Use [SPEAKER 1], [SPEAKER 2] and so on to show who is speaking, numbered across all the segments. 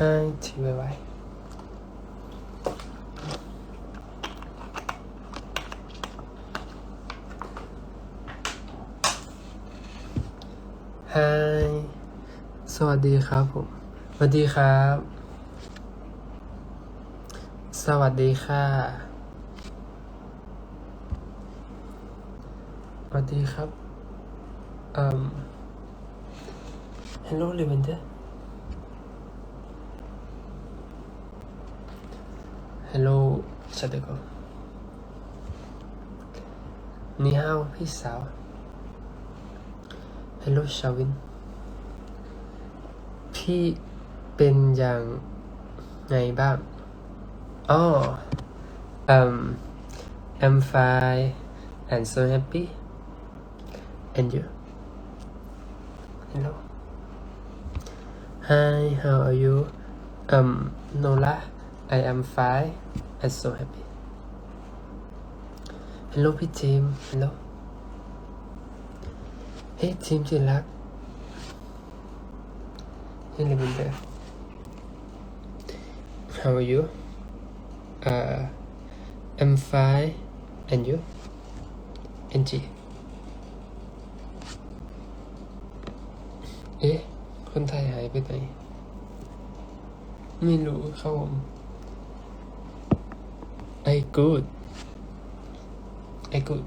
[SPEAKER 1] ให้ทีไว้ไว้ฮสวัสดีครับผม สวัสดีครับ สวัสดีค่ะ สวัสดีครับเอ่ม Hello Lavender Hello ชาเดโกนี่ฮาวพี่สาว Hello ชาวิน พี่เป็นอย่างไงบ้างอ๋อ um I'm fine and so happy and you hello hi how are you um Nola I am fine and so happy hello พี่ทีม hello เฮ้ยทีมที่รัก Hey Lavender how are you uh I'm fine and you Angie เอ๊ะ คนไทยหายไปไหน ไม่รู้ครับผม I good I good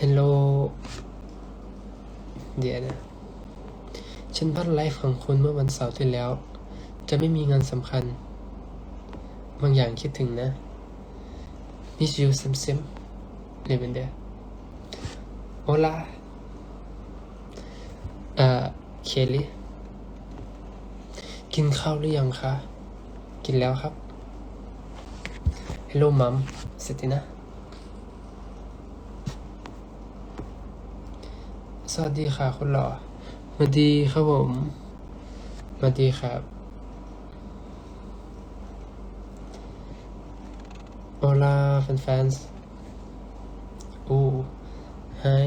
[SPEAKER 1] Hello เดี๋ยวนะ ฉันพัดไลฟ์ของคุณเมื่อวันเสาร์ที่แล้ว จะไม่มีงานสำคัญ บางอย่างคิดถึงนะ Miss you ซิมซิมเลเวนเดอร์ Hola เอ่อ เคลลี่ กินข้าวหรือยังคะ กินแล้วครับฮัลโหลมัมเสตินะ สวัสดีค่ะคุณหล่อมาดีครับผมมาดีครับโอลาแฟนๆอู้ hi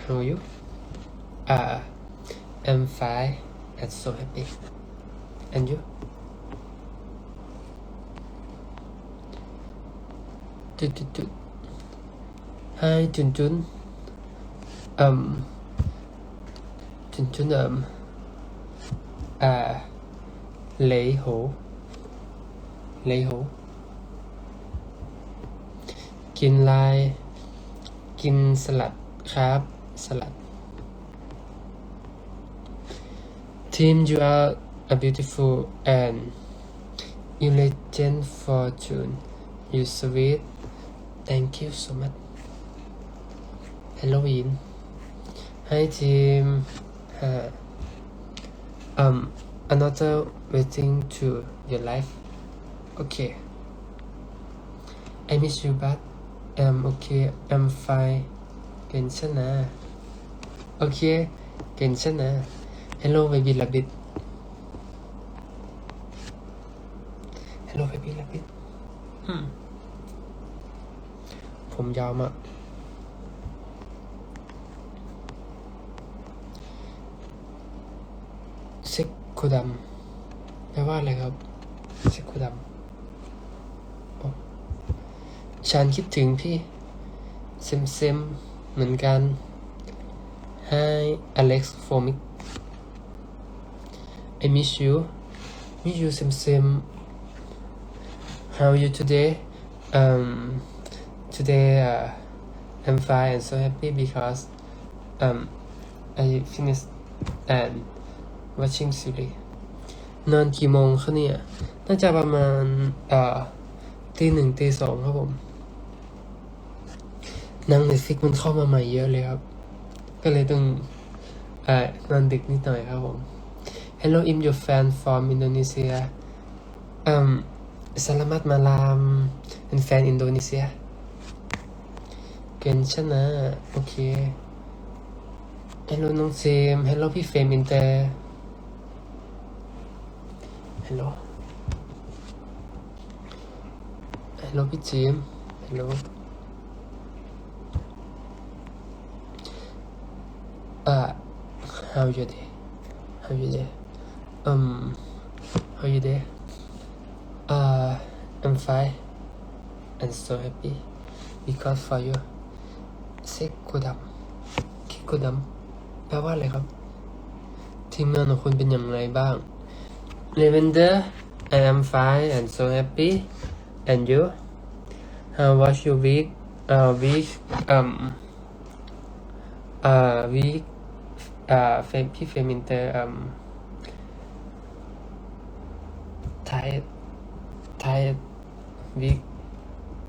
[SPEAKER 1] how are you ah I'm fine and so happy and you จุดจุดจุด Hi จุนจุน um จุนจุน um อ่าเลยโหเลยโหกินลาย กินสลัดครับสลัด Team you are a beautiful and you legend fortune you sweet Thank you so much. Halloween. Hi team. Uh, um, another waiting to your life. Okay. I miss you, but I'm okay. I'm fine. เก่งชนะ โอเค เก่งชนะ Hello baby rabbit Hello baby rabbit ผมยาวมาก เซ็กโคดัมแปลว่าอะไรครับ เซ็กโคดัมฉันคิดถึงพี่ เซมเซมเหมือนกัน Hi Alex Fomic I miss you miss you เซมเซม How are you today um today uh, I'm fine and so happy because um I finished and watching series นอนกี่โมงคะเนี่ย น่าจะประมาณเอ่อตีหนึ่งตีสองครับผมหนังเน็ตฟิกมันเข้ามาใหม่เยอะเลยครับ ก็เลยต้องเอ่อนอนดึกนิดหน่อยครับผม Hello I'm your fan from Indonesia um Selamat malam เป็นแฟนอินโดนี เซียเก่งชนะ โอเค Hello น้องเจมส์ Hello พี่เฟรมอินเตอร์ Hello Hello พี่เจมส์ Hello อ่า How you day how you there um how you there uh I'm fine and so happy because for you เซกโกดัมคิโกดัมแปลว่าอะไรครับ ทีมงานของคุณเป็นอย่างไรบ้าง Lavender I am fine and so happy and you how was your week uh week um uh week uh เฟมพี่เฟมินเตอร์ um tired tired week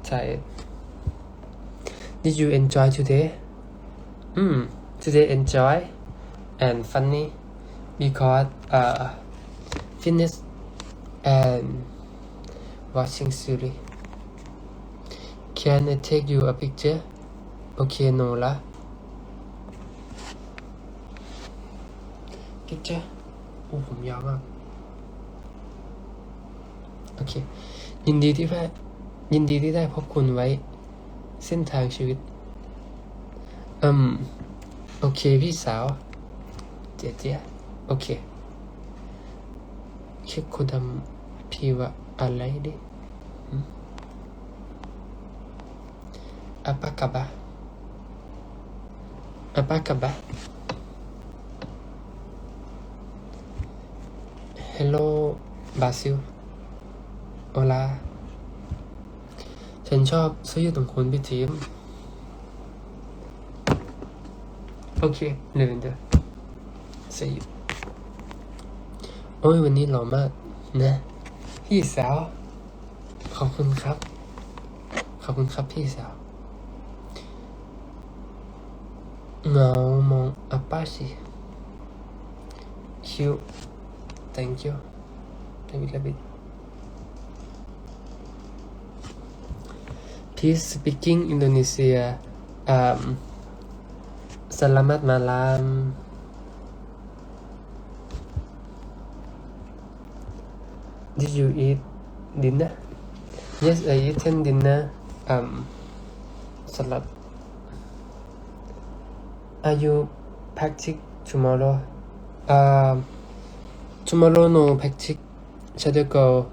[SPEAKER 1] tired did you enjoy today hmm today enjoy and funny because uh fitness and watching series can I take you a picture โอเคโนละ picture โอ้ผมยาวมาก โอเค ยินดีที่ได้ยินดีที่ได้พบคุณไว้ เส้นทางชีวิต อืม โอเคพี่สาว เจ๊เจ๊โอเคคิดคุณทำพี่ว่าอะไรดิอาปากาบะอาปากาบะ Hello บาซิลโอลา ฉันชอบเสื้อยืดของคุณพี่ทีมโอเคเลเวนเดอร์เสื้อยืดโอ้ยวันนี้หล่อมากนะ พี่สาว ขอบคุณครับ ขอบคุณครับพี่สาวเงามองอาป้าสิคิว thank you เลวิลบิ Please speaking Indonesia um Selamat malam Did you eat dinner? Yes, I eaten dinner. Um, salad. Are you practice tomorrow? Um, tomorrow no practice. Shadow go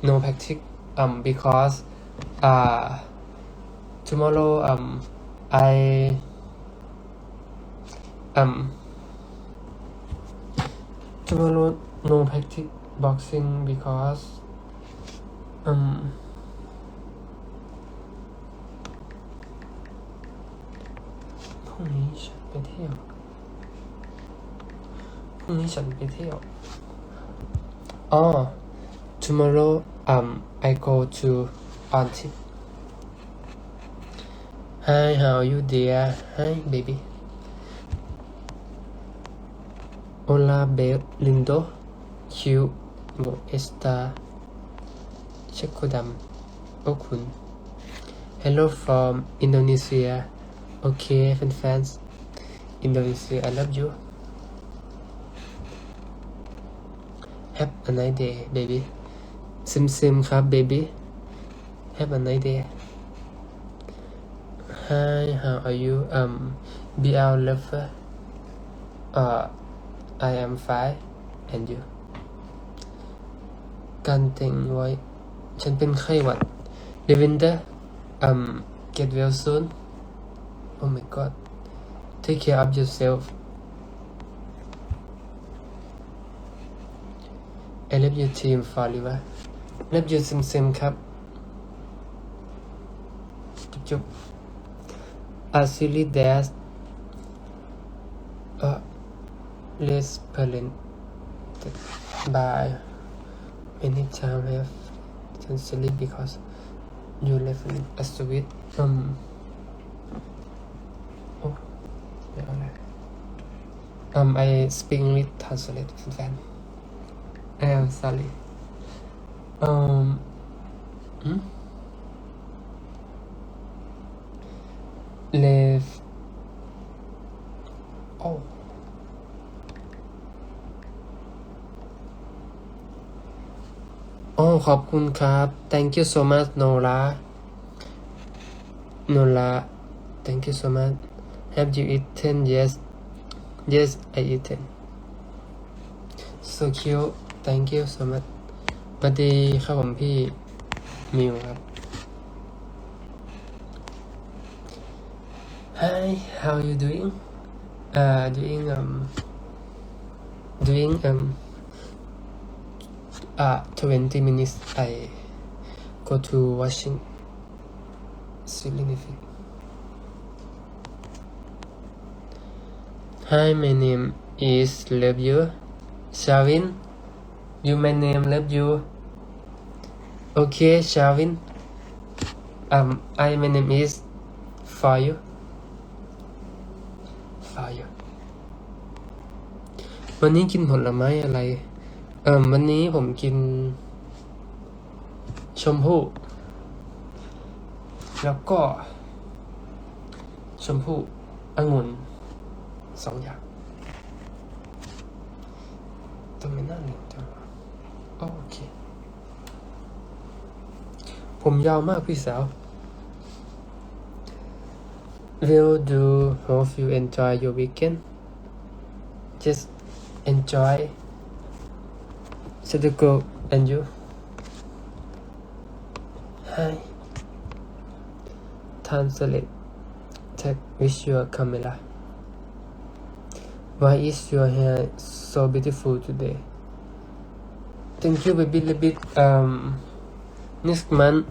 [SPEAKER 1] no practice. Um, because uh, tomorrow um, I um tomorrow no practice boxing because um พรุ่งนี้ฉันไปเที่ยว พรุ่งนี้ฉันไปเที่ยว อ๋อ tomorrow um I go to auntie Hi how are you dear Hi baby Hola be- lindo cute โบเอสตาเชคโคดัมโอคุณ Hello from Indonesia โอเคแฟนแฟนอินโดนีเซีย I love you Have a nice day baby ซิมซิมครับ baby Have a nice day Hi how are you um BL lover uh I am fine and you การแต่งไว้ ฉันเป็นไข้หวัด Lavender um get well soon oh my god take care of yourself I love your team forever love you ซิมซิมครับ จุ๊บ จุ๊บ a silly dash uh less parent by many time have sincerely because you left me a sweet um oh ไม่เอาเลย um I speak English translate แฟน I am sorry um left oh โอ้ขอบคุณครับ thank you so much Nora Nora thank you so much have you eaten yes yes I eaten so cute thank you so much สวัสดีครับผมพี่มิวครับ Hi how are you doing uh doing um doing um uh 20 minutes I go to washing. Significant. Hi, my name is Love You. Shavin, you my name Love You. Okay, Shavin. Um, I my name is you. วันนี้กินผลไม้อะไร เอ่มวันนี้ผมกิน ชมพู่ แล้วก็ ชมพู่องุ่นสองอย่างทำไมหน้าเหลืองจังโอเค ผมยาวมากพี่สาว Will do hope you enjoy your weekend just enjoy Sadako and you Hi Translate Tag with your camera Why is your hair so beautiful today? Thank you, baby. Bit. Um, next month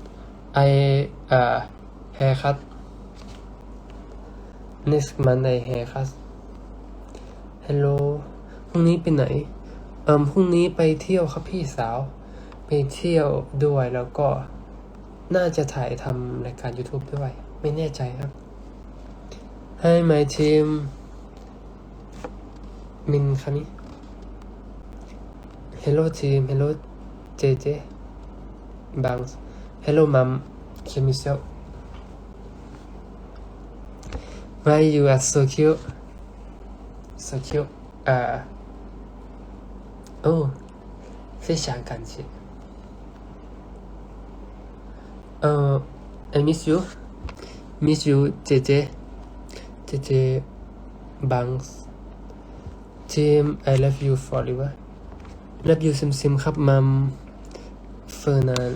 [SPEAKER 1] I uh haircut. Next month I haircut. Hello. พรุ่งนี้ไปไหน เอ่มพรุ่งนี้ไปเที่ยวครับพี่สาว ไปเที่ยวด้วยแล้วก็น่าจะถ่ายทำรายการ YouTube ด้วย ไม่แน่ใจครับ Hi my team มินคามิ Hello team Hello JJ Bangs Hello mom Chemical Why you are so cute so cute อ่ าโอ้非常感谢呃 I miss you miss you JJ JJ Bangs Team I love you forever love you ซิมซิมครับมัมเฟอร์นัน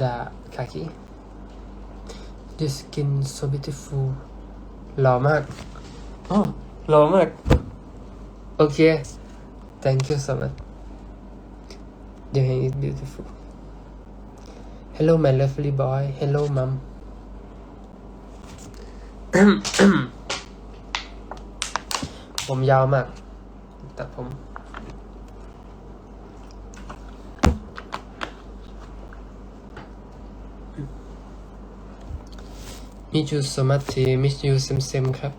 [SPEAKER 1] ดาคาคิ Your skin so beautiful หล่อมากอ๋อหล่อมาก โอเค thank you so much Your hair is beautiful Hello my lovely boy Hello mom ผมยาวมาก ตัดผม มิจูสมัตทีมิจูเซมเซมครับ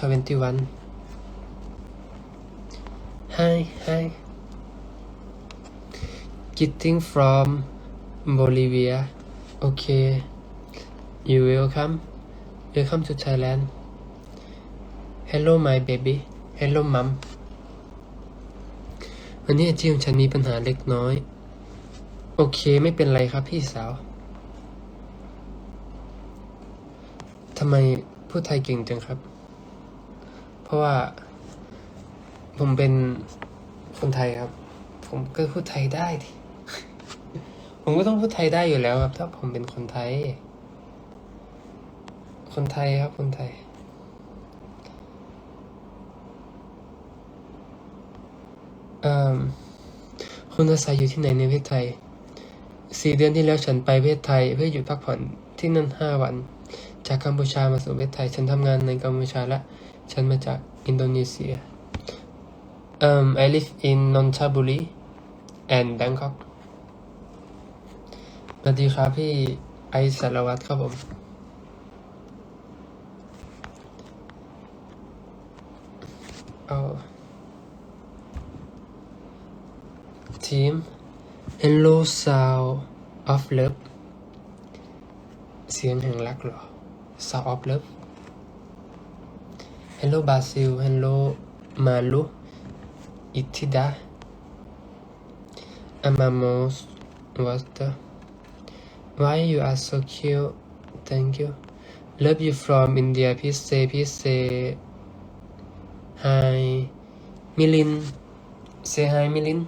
[SPEAKER 1] 21 Hi hi Getting from Bolivia Okay You welcome Welcome to Thailand Hello my baby Hello mom วันนี้ที่ของฉันมีปัญหาเล็กน้อย โอเคไม่เป็นไรครับพี่สาวทำไมพูดไทยเก่งจังครับ ราะว่าผมเป็นคนไทยครับ ผมก็พูดไทยได้ดิผมก็ต้องพูดไทยได้อยู่แล้วครับ ถ้าผมเป็นคนไทย คนไทยครับคนไทยเอ่อคุณอาศัยอยู่ที่ไหนในประเทศไทย สี่เดือนที่แล้วฉันไปประเทศไทย เพื่อหยุดพักผ่อนที่นั่นห้าวัน จากกัมพูชามาสู่ประเทศไทย ฉันทำงานในกัมพูชาและ ฉันมาจากอินโดนีเซีย Um, I live in Nonthaburi and Bangkok สวัสดีครับพี่ไอสารวัตรครับผม เอาทีม Hello Sound of Love เสียงแห่งรักเหรอ Sound of Love Hello Basil Hello Malu Itida Amamos Water why you are so cute thank you love you from India please say please say hi มิลิน say hi มิลิน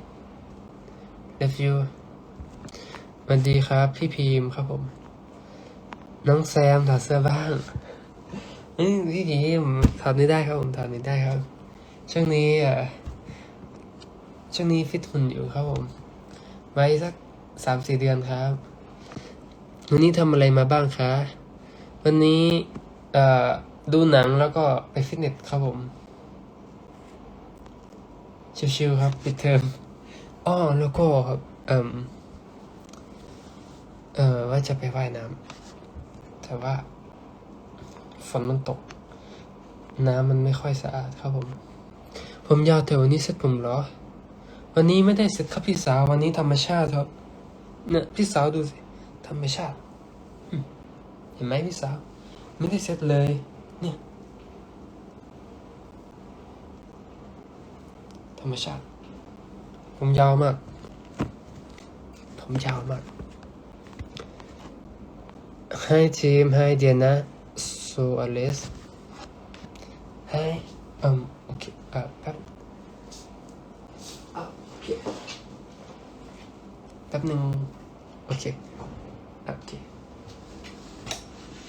[SPEAKER 1] love you สวัสดีครับ พี่พีมครับผม น้องแซมถอดเสื้อบ้าง เอ้ยพี่พีมถอดไม่ได้ครับผมถอดไม่ได้ครับ ช่วงนี้เอ่อช่วงนี้ฟิตหุ่นอยู่ครับผมไว้สักสามสี่เดือนครับ วันนี้ทำอะไรมาบ้างคะวันนี้เอ่อดูหนังแล้วก็ไปฟิตเนสครับผม ชิวๆครับปิดเทอมอ้อแล้วก็ครับเอ่มเอ่อว่าจะไปว่ายน้ำแต่ว่า ฝนมันตก น้ำมันไม่ค่อยสะอาดครับผม ผมยาวแต่วันนี้เซ็ตผมเหรอ วันนี้ไม่ได้เซ็ตครับพี่สาววันนี้ธรรมชาติครับ เนี่ยพี่สาวดูสิธรรมชาติเห็นไหมพี่สาว ไม่ได้เซ็ตเลย เนี่ย ธรรมชาติ ผมยาวมาก ผมยาวมาก Hi team Hi Diana so Alice Hi um โอเค อะแป๊บอะโอเคแป๊บหนึ่งโอเคอะโอเค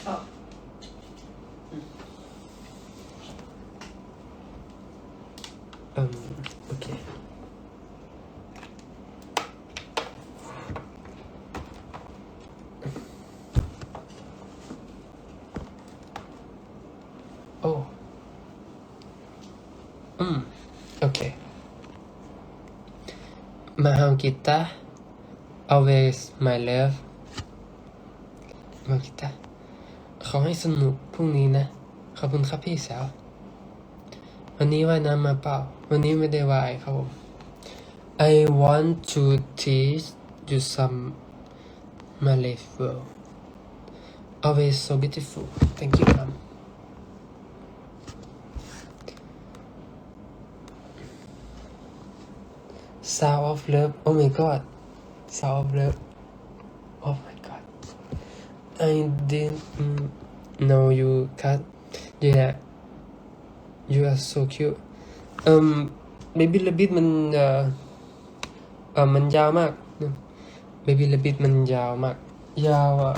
[SPEAKER 1] อะอืมอืมโอเค โอ้ อืม โอเค มาฮากิตา always my love มากิตาขอให้สนุกพรุ่งนี้นะ ขอบคุณครับพี่สาว วันนี้ว่ายน้ำมาเปล่า วันนี้ไม่ได้ว่ายครับผม I want to teach you some Malay word always so beautiful thank you mom Sound of Love oh my god Sound of Love oh my god I didn't know you cut yeah you are so cute เอ่ม Baby Rabbit มันเอ่อเอ่อมันยาวมาก Baby Rabbit มันยาวมาก ยาวอะ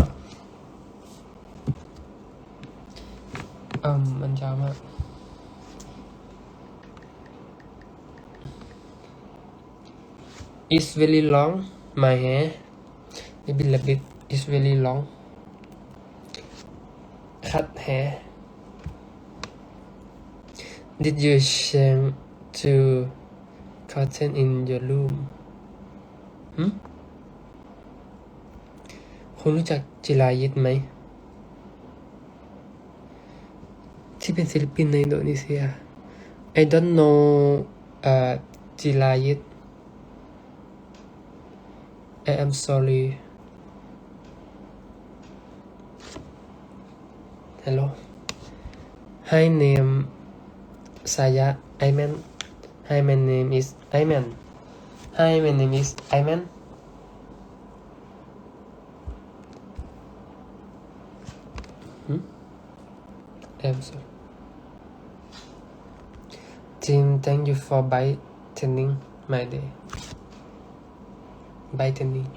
[SPEAKER 1] เอ่มมันยาวมาก is very long my hair Baby Rabbit is very long cut hair Did you change to curtain in your room คุณรู้จักจิรายิตไหม ที่เป็นศิลปินในอินโดนีเซีย I don't know อ่อจิรายิต I am sorry. Hello. Hi name Saya Aiman Hi my name is Aiman Hi my name is Aiman Hmm? I'm sorry. Team thank you for brightening my day Beytendine.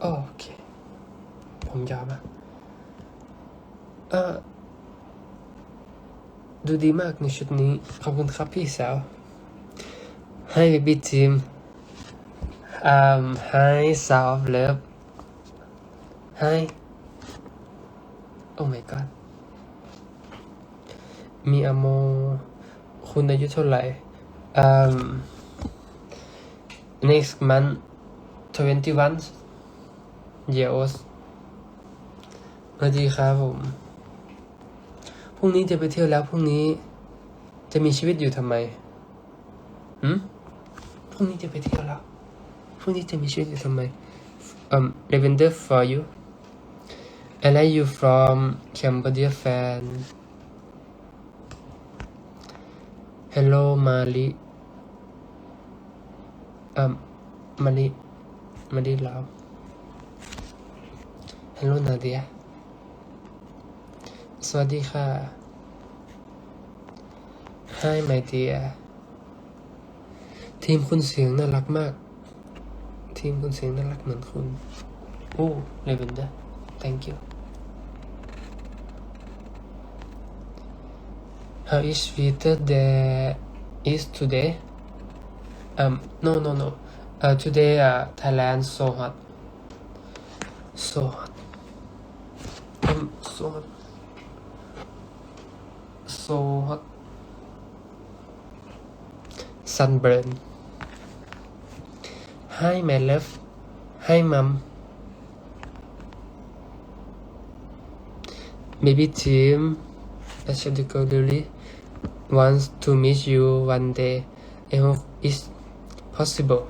[SPEAKER 1] โอเค ผมยอมอะดูดีมากในชุดนี้ ขอบคุณครับพี่สาว ให้บีบีทีมอ่าให้สาวเลิฟให้ Oh my god มีอโม คุณอายุเท่าไหร่ um next month 21 years สวัสดีครับผม พรุ่งนี้จะไปเที่ยวแล้วพรุ่งนี้ จะมีชีวิตอยู่ทำไมหืมพรุ่งนี้จะไปเที่ยวแล้วพรุ่งนี้จะมีชีวิตอยู่ทำไม um lavender for you I like you from Cambodia fan Hello มาลิอ่ามาลิมาลิลาว Hello นาเดียสวัสดีค่ะ Hi my dear ทีมคุณเสียงน่ารักมาก ทีมคุณเสียงน่ารักเหมือนคุณ โอ้เลเวนเดอร์ thank you is sweeter there is today? Um, no, no, no. Uh, today, uh, Thailand so hot. So hot. Um, so hot. So hot. Sunburn. Hi, my love. Hi, mom. Maybe team. Actually, go really wants to meet you one day. I hope it's possible.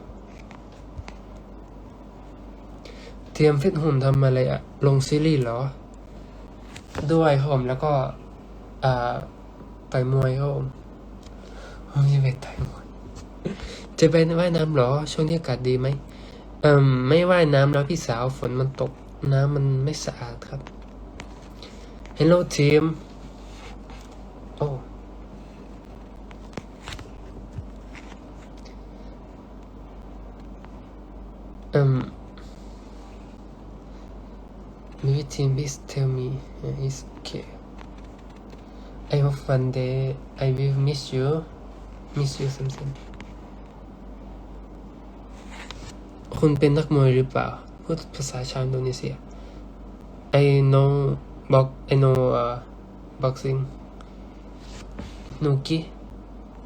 [SPEAKER 1] เตรียมฟิตหุ่นทำอะไรอะลงซีรีส์เหรอ ด้วยผมแล้วก็อ่าต่อยมวยครับผมผมจะไปต่อยมวยจะไปว่ายน้ำเหรอ ช่วงนี้อากาศดีไหมเอ่มไม่ว่ายน้ำแล้วพี่สาวฝนมันตกน้ำมันไม่สะอาดครับ Hello team โอ้ Um, maybe team please tell me uh, it's okay. I hope one day I will miss you, miss you something. คุณเป็นนักมวยหรือเปล่า พูดภาษาชาวอินโดนีเซีย I know box I know uh, boxing Nuki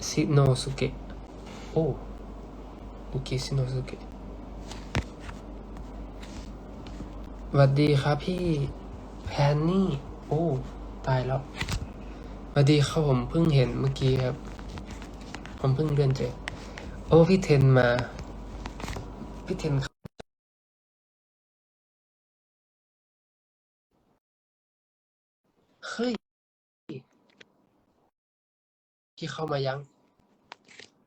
[SPEAKER 1] Shinosuke Oh Nuki Shinosuke วัสดีครับพี่แพนนี่ โอ้ตายแล้วสวัสดีครับผมเพิ่งเห็นเมื่อกี้ครับ ผมเพิ่งเลื่อนเจอ โอ้พี่เทนมา พี่เทนครับเฮ้ยพี่เข้ามายัง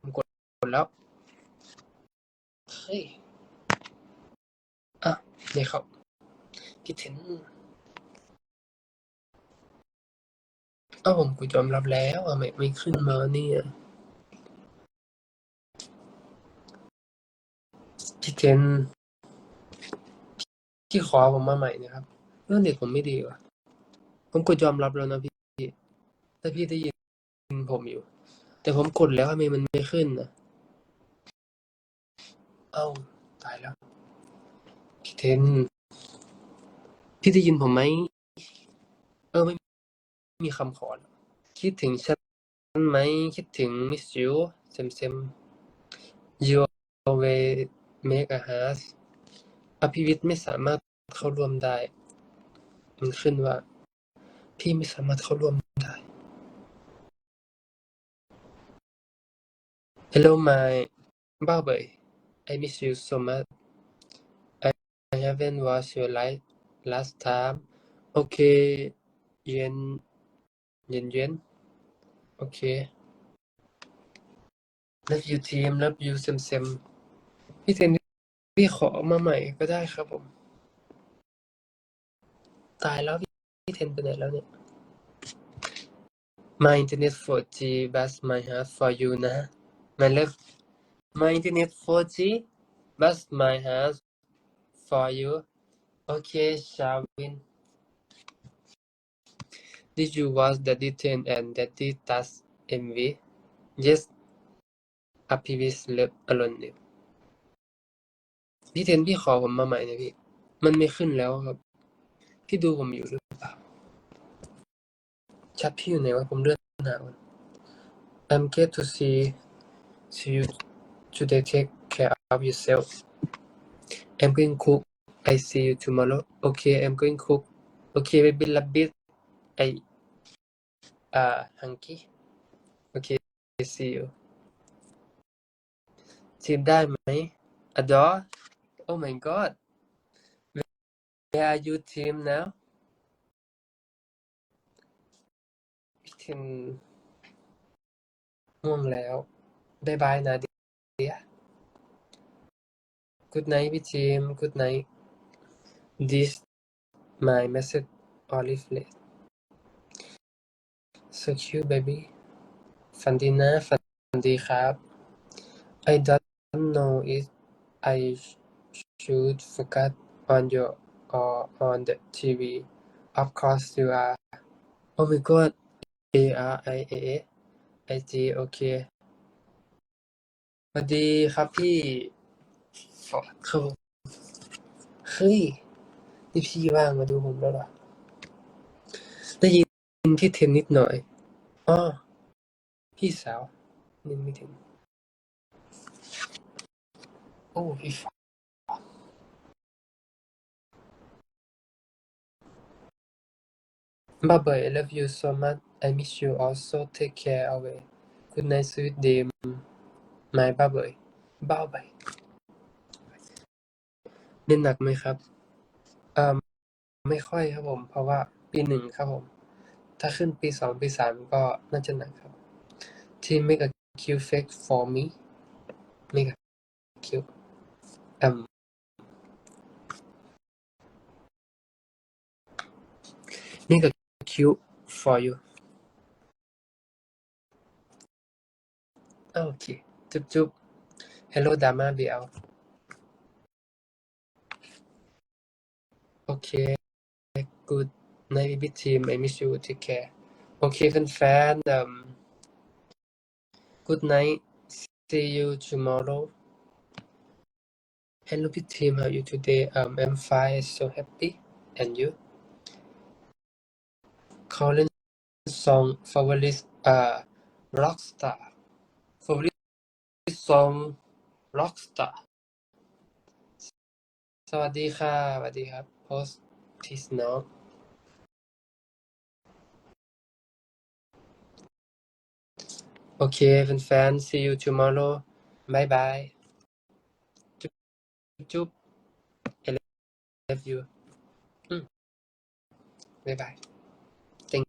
[SPEAKER 1] ผมกดกดแล้วเฮ้ยอะเดี๋ยวครับ พี่เทนเอ้าผมกูยอมรับแล้วอะไม่ไม่ขึ้นมาเนี่ยพี่เทนพี่ขอผมมาใหม่นะครับเรื่องเด็กผมไม่ดีว่ะ ผมกดยอมรับแล้วนะพี่ถ้าพี่ได้ยินผมอยู่ แต่ผมกดแล้วทำไมมันไม่ขึ้นนะเอ้าตายแล้วพี่เทน พี่ได้ยินผมไหม เออไม่มีคำขอคิดถึงฉันไหม คิดถึงมิสยูเซมเซม you always make a heart อภิวิทย์ไม่สามารถเข้าร่วมได้ มันขึ้นว่า พี่ไม่สามารถเข้าร่วมได้ Hello my Barbie I miss you so much I I haven't watched your live last time okay เย็นเย็นเย็นโอเค love you team love you เซมเซมพี่เทนพี่ขอมาใหม่ก็ได้ครับผม ตายแล้วพี่เทนไปไหนแล้วเนี่ย My internet 4G bus my heart for you นะ My love My internet 4G bus my heart for you Okay Shavin Did you watch Daddy Ten and Daddy Tas MV Yes อภิวิสเลิฟอลอนเนี่ยพี่เทนพี่ขอผมมาใหม่นะพี่ มันไม่ขึ้นแล้วครับ พี่ดูผมอยู่หรือเปล่าชัดพี่อยู่ไหนวะผมเลื่อนหาก่อน I'm glad to see see you today take care of yourself I'm going cook I see you tomorrow okay I'm going cook okay baby rabbit I uh hungry okay see you ทีมได้ไหม Adore Oh my god Where are you team now พี่เทนง่วงแล้วบายบายนาเดีย Good night พี่ทีม Good night This my message olive red so cute baby ฝันดีนะฝันดีครับ I don't know if I should focus on you or on the TV of course you are oh my god A R I A I G โอเคสวัสดีครับพี่ฟอร์ดครับผมเฮ้ย นี่พี่ว่างมาดูผมแล้วหรอ ได้ยินพี่เทนนิดหน่อยอ๋อพี่สาวนี่ไม่ถึง โอ้พี่ฟอร์ดบ้าเบย I love you so much I miss you also take care away good night sweet dream my บ้าเบยบ้าเบยเรียนหนักไหมครับ ไม่ค่อยครับผม เพราะว่าปีหนึ่งครับผม ถ้าขึ้นปีสองปีสามก็น่าจะหนักครับ ที่ make a cute face for me make a cute um make a cute for you โอเค จุ๊บจุ๊บ hello dama bl โอเค good night baby team I miss you take care โอเคแฟนๆ um good night see you tomorrow hello big team how are you today um I'm fine so happy and you Colin song favorite uh rockstar favorite song rockstar สวัสดีค่ะ สวัสดีครับ post peace now โอเคแฟนๆ see you tomorrow bye bye จุ๊บจุ๊บ I love you อืม bye bye thank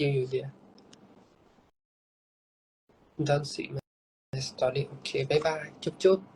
[SPEAKER 1] you you dear don't see my story โอเค bye bye จุ๊บจุ๊บ